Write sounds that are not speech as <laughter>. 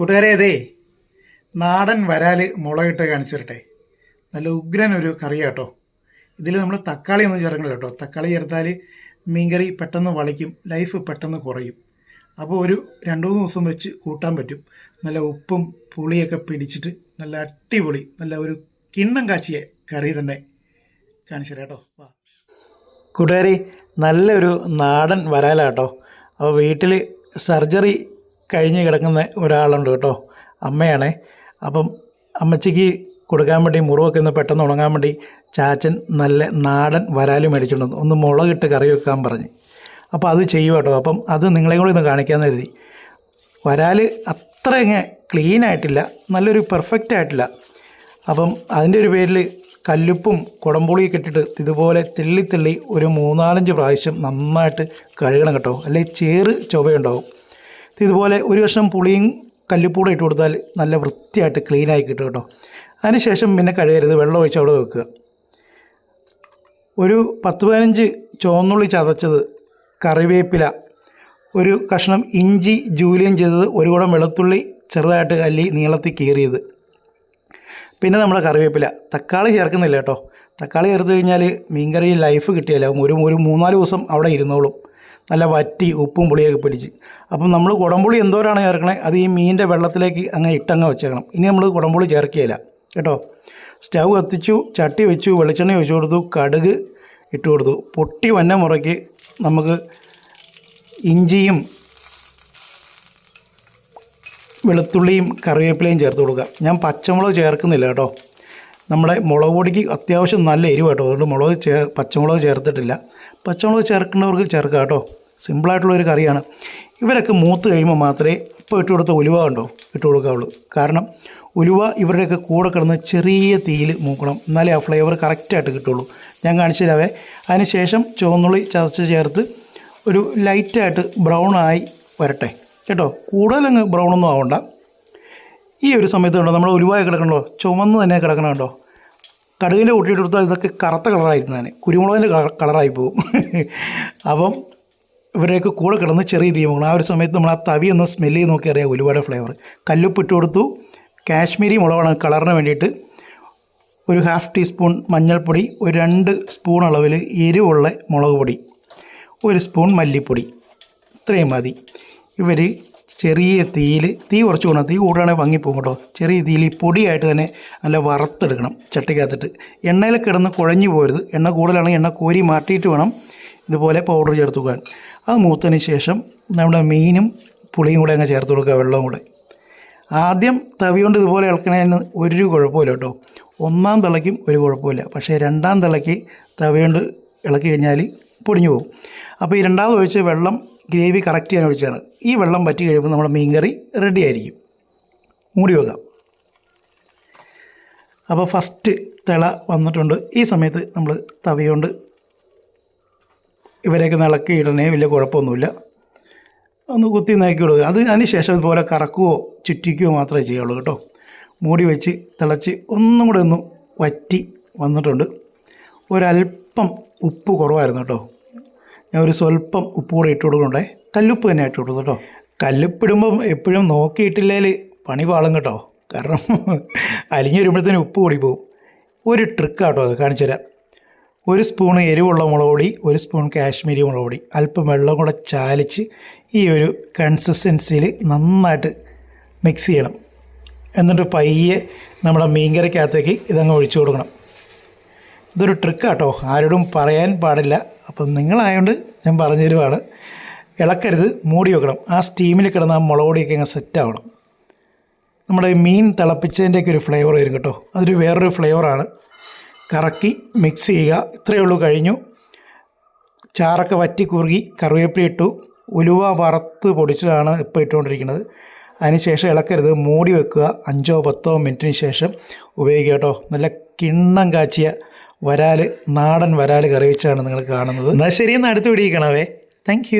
കൂട്ടുകാരെ അതേ നാടൻ വരാൽ മുളകിട്ട് കാണിച്ചിരട്ടെ. നല്ല ഉഗ്രൻ ഒരു കറിയാട്ടോ. ഇതിൽ നമ്മൾ തക്കാളി ഒന്നും ചേർക്കണില്ല കേട്ടോ. തക്കാളി ചേർത്താൽ മീൻകറി പെട്ടെന്ന് വളിക്കും ലൈഫ് പെട്ടെന്ന് കുറയും. അപ്പോൾ ഒരു രണ്ട് മൂന്ന് ദിവസം വെച്ച് കൂട്ടാൻ പറ്റും. നല്ല ഉപ്പും പുളിയൊക്കെ പിടിച്ചിട്ട് നല്ല അടിപൊളി നല്ല ഒരു കിണ്ണം കാച്ചിയ കറി തന്നെ കാണിച്ചു കേട്ടോ. വാ. കൂട്ടുകാരി നല്ലൊരു നാടൻ വരാലാട്ടോ. അപ്പോൾ വീട്ടിൽ സർജറി കഴിഞ്ഞ് കിടക്കുന്ന ഒരാളുണ്ട് കേട്ടോ അമ്മയാണേ. അപ്പം അമ്മച്ചിക്ക് കൊടുക്കാൻ വേണ്ടി മുറിവൊക്കെ ഒന്ന് പെട്ടെന്ന് ഉണങ്ങാൻ വേണ്ടി ചാച്ചൻ നല്ല നാടൻ വരാൽ മേടിച്ചുകൊണ്ട് വന്നു ഒന്ന് മുളകിട്ട് കറി വെക്കാൻ പറഞ്ഞ്. അപ്പോൾ അത് ചെയ്യുക കേട്ടോ. അപ്പം അത് നിങ്ങളെ കൂടി ഒന്ന് കാണിക്കാമെന്ന് കരുതി. വരാൽ അത്ര ഇങ്ങനെ ക്ലീൻ ആയിട്ടില്ല നല്ലൊരു പെർഫെക്റ്റ് ആയിട്ടില്ല. അപ്പം അതിന്റെ ഒരു പേരിൽ കല്ലുപ്പും കുടംപുളിയൊക്കെ ഇട്ടിട്ട് ഇതുപോലെ തെള്ളി തെള്ളി ഒരു മൂന്നാലഞ്ച് പ്രാവശ്യം നന്നായിട്ട് കഴുകണം കേട്ടോ. അല്ലെങ്കിൽ ചേറ് ചൊവയുണ്ടാവും. ഇതുപോലെ ഒരു കഷ്ണം പുളിയും കല്ലുപ്പൂടെ ഇട്ട് കൊടുത്താൽ നല്ല വൃത്തിയായിട്ട് ക്ലീനായി കിട്ടും കേട്ടോ. അതിനുശേഷം പിന്നെ കഴുകരുത് വെള്ളം ഒഴിച്ച് അവിടെ വെക്കുക. ഒരു പത്ത് പതിനഞ്ച് ചുവന്നുള്ളി ചതച്ചത് കറിവേപ്പില ഒരു കഷ്ണം ഇഞ്ചി ജൂലിയം ചെയ്തത് ഒരു കൂടം വെളുത്തുള്ളി ചെറുതായിട്ട് കല്ലി നീളത്തിൽ കീറിയത്. പിന്നെ നമ്മുടെ കറിവേപ്പില. തക്കാളി ചേർക്കുന്നില്ല കേട്ടോ. തക്കാളി ചേർത്ത് കഴിഞ്ഞാൽ മീൻകറി ലൈഫ് കിട്ടിയാലും ഒരു ഒരു മൂന്നാൽ ദിവസം അവിടെ ഇരുന്നോളും. നല്ല വറ്റി ഉപ്പും പുളിയൊക്കെ പിടിച്ച്. അപ്പം നമ്മൾ കുടംപുളി എന്തോരാണ് ചേർക്കണേ? അത് ഈ മീനിന്റെ വെള്ളത്തിലേക്ക് അങ്ങ് ഇട്ടങ്ങ് വെച്ചേക്കണം. ഇനി നമ്മൾ കുടംപുളി ചേർക്കുകയില്ല കേട്ടോ? സ്റ്റൗ കത്തിച്ചു ചട്ടി വെച്ചു വെളിച്ചെണ്ണ ഒഴിച്ചു കൊടുത്തു കടുക് ഇട്ട് കൊടുത്തു. പൊട്ടി വന്ന മുറയ്ക്ക് നമുക്ക് ഇഞ്ചിയും വെളുത്തുള്ളിയും കറിവേപ്പിലയും ചേർത്ത് കൊടുക്കുക ഞാൻ പച്ചമുളക് ചേർക്കുന്നില്ല കേട്ടോ. നമ്മുടെ മുളക് പൊടിക്ക് അത്യാവശ്യം നല്ല എരിവ് കേട്ടോ. അതുകൊണ്ട് മുളക് ചേ പച്ചമുളക് ചേർത്തിട്ടില്ല. പച്ചമുളക് ചേർക്കേണ്ടവർക്ക് ചേർക്കുക കേട്ടോ. സിമ്പിളായിട്ടുള്ളൊരു കറിയാണ്. ഇവരൊക്കെ മൂത്ത് കഴിയുമ്പോൾ മാത്രമേ ഇപ്പോൾ ഇട്ട് കൊടുത്ത ഉലുവ ഉണ്ടോ ഇട്ട് കൊടുക്കാവുള്ളൂ. കാരണം ഉലുവ ഇവരുടെയൊക്കെ കൂടെ കിടന്ന് ചെറിയ തീയിൽ മൂക്കണം. എന്നാലേ ആ ഫ്ലേവർ കറക്റ്റായിട്ട് കിട്ടുള്ളൂ. ഞാൻ കാണിച്ചു തരാവേ. അതിന് ശേഷം ചുവന്നുള്ളി ചതച്ച് ചേർത്ത് ഒരു ലൈറ്റായിട്ട് ബ്രൗൺ ആയി വരട്ടെ. കേട്ടോ? കൂടുതലങ്ങ് ബ്രൗൺ ഒന്നും ആവണ്ട. ഈ ഒരു സമയത്ത് കണ്ടോ? നമ്മൾ ഉലുവായി കിടക്കണല്ലോ. ചുമന്ന് തന്നെ കിടക്കണം കേട്ടോ കടുകിന്റെ കൂട്ടിയിട്ട് കൊടുത്താൽ ഇതൊക്കെ കറുത്ത കളറായിരുന്നു തന്നെ കുരുമുളകിന്റെ കള- കളറായി പോകും <laughs> അപ്പം ഇവരെയൊക്കെ കൂടെ കിടന്ന് ചെറിയ ദീപങ്ങൾ. ആ ഒരു സമയത്ത് നമ്മൾ ആ തവി ഒന്ന് സ്മെല്ല് ചെയ്ത് നോക്കി അറിയാം ഒരുപാട് ഫ്ലേവർ കല്ലുപ്പ് ഇട്ട് കൊടുത്തു. കാശ്മീരി മുളകാണ് കളറിന് വേണ്ടിയിട്ട്. ഒരു ഹാഫ് ടീസ്പൂൺ മഞ്ഞൾപ്പൊടി ഒരു രണ്ട് സ്പൂൺ അളവിൽ എരിവുള്ള മുളക് പൊടി ഒരു സ്പൂൺ മല്ലിപ്പൊടി. ഇത്രയും മതി. ഇവർ ചെറിയ തീയിൽ തീ കുറച്ച് വേണം തീ കൂടുകയാണെങ്കിൽ ഭംഗിപ്പോകും കേട്ടോ. ചെറിയ തീയിൽ ഈ പൊടിയായിട്ട് തന്നെ നല്ല വറുത്തെടുക്കണം ചട്ടിക്കകത്തിട്ട്. എണ്ണയിൽ കിടന്ന് കുഴഞ്ഞു പോരുത്. എണ്ണ കൂടുതലാണെങ്കിൽ എണ്ണ കോരി മാറ്റിയിട്ട് വേണം ഇതുപോലെ പൗഡർ ചേർത്ത് വെക്കാൻ. അത് മൂത്തതിന് ശേഷം നമ്മുടെ മീനും പുളിയും കൂടെ അങ്ങ് ചേർത്ത് കൊടുക്കുക വെള്ളവും കൂടെ. ആദ്യം തവി ഇതുപോലെ ഇളക്കണതിന് ഒരു കുഴപ്പമില്ല കേട്ടോ. ഒന്നാം തിളയ്ക്കും ഒരു കുഴപ്പമില്ല. പക്ഷേ രണ്ടാം തിളയ്ക്ക് തവി ഇളക്കി കഴിഞ്ഞാൽ പൊടിഞ്ഞു പോകും. അപ്പോൾ ഈ രണ്ടാമത് ഒഴിച്ച് വെള്ളം ഗ്രേവി കറക്റ്റ് ചെയ്യാൻ ഒഴിച്ചാണ്. ഈ വെള്ളം പറ്റി കഴിയുമ്പോൾ നമ്മുടെ മീൻകറി റെഡി ആയിരിക്കും. മൂടി വെക്കാം. അപ്പോൾ ഫസ്റ്റ് തിള വന്നിട്ടുണ്ട്. ഈ സമയത്ത് നമ്മൾ തവി ഇവരെയൊക്കെ ഇളക്കി ഇടണേ വലിയ കുഴപ്പമൊന്നുമില്ല. ഒന്ന് കുത്തി നാക്കി കൊടുക്കുക. അത് അതിന് ശേഷം ഇതുപോലെ കറക്കുകയോ ചുറ്റിക്കുകയോ മാത്രമേ ചെയ്യുള്ളൂ കേട്ടോ. മൂടി വെച്ച് തിളച്ച് ഒന്നും കൂടെ ഒന്ന് വറ്റി വന്നിട്ടുണ്ട്. ഒരല്പം ഉപ്പ് കുറവായിരുന്നു കേട്ടോ. ഞാൻ ഒരു സ്വല്പം ഉപ്പ് കൂടെ ഇട്ട് കൊടുക്കണ്ടേ കല്ലുപ്പ് തന്നെ ഇട്ട് കൊടുത്തു കേട്ടോ. കല്ലുപ്പിടുമ്പം എപ്പോഴും നോക്കിയിട്ടില്ലേൽ പണി പാളും കേട്ടോ. കാരണം അലിഞ്ഞ് വരുമ്പോഴത്തേനും ഉപ്പ് കൂടി പോകും. ഒരു ട്രിക്കാട്ടോ അത് കാണിച്ചു തരാം ഒരു സ്പൂൺ എരിവുള്ള മുളക് പൊടി ഒരു സ്പൂൺ കാശ്മീരി മുളക് പൊടി. അല്പം വെള്ളം കൂടെ ചാലിച്ച് ഈ ഒരു കൺസിസ്റ്റൻസിയിൽ നന്നായിട്ട് മിക്സ് ചെയ്യണം. എന്നിട്ട് പയ്യെ നമ്മുടെ മീൻകറിക്കകത്തേക്ക് ഇതങ്ങ് ഒഴിച്ചു കൊടുക്കണം. ഇതൊരു ട്രിക്കാട്ടോ ആരോടും പറയാൻ പാടില്ല. അപ്പം നിങ്ങളായതുകൊണ്ട് ഞാൻ പറഞ്ഞു തരുവാണ് ഇളക്കരുത് മൂടി വെക്കണം. ആ സ്റ്റീമിൽ കിടന്ന ആ മുളക് പൊടിയൊക്കെ അങ്ങ് സെറ്റ് ആവണം. നമ്മുടെ മീൻ തിളപ്പിച്ചതിന്റെയൊക്കെ ഒരു ഫ്ലേവർ വരും കേട്ടോ. അതൊരു വേറൊരു ഫ്ലേവറാണ് കറക്കി മിക്സ് ചെയ്യുക. ഇത്രയേ ഉള്ളൂ കഴിഞ്ഞു. ചാറൊക്കെ വറ്റി കുറുകി കറിവേപ്പില ഇട്ടു. ഉലുവ വറുത്ത് പൊടിച്ചതാണ് ഇപ്പോൾ ഇട്ടുകൊണ്ടിരിക്കുന്നത്. അതിനുശേഷം ഇളക്കരുത്. മൂടി വെക്കുക. അഞ്ചോ പത്തോ മിനിറ്റിന് ശേഷം ഉപയോഗിക്കുക കേട്ടോ. നല്ല കിണ്ണം കാച്ചിയ വരാൽ നാടൻ വരാൽ കറി വെച്ചാണ് നിങ്ങൾ കാണുന്നത്. എന്നാൽ ശരി എന്നാൽ അടുത്ത് പിടിക്കണവേ താങ്ക്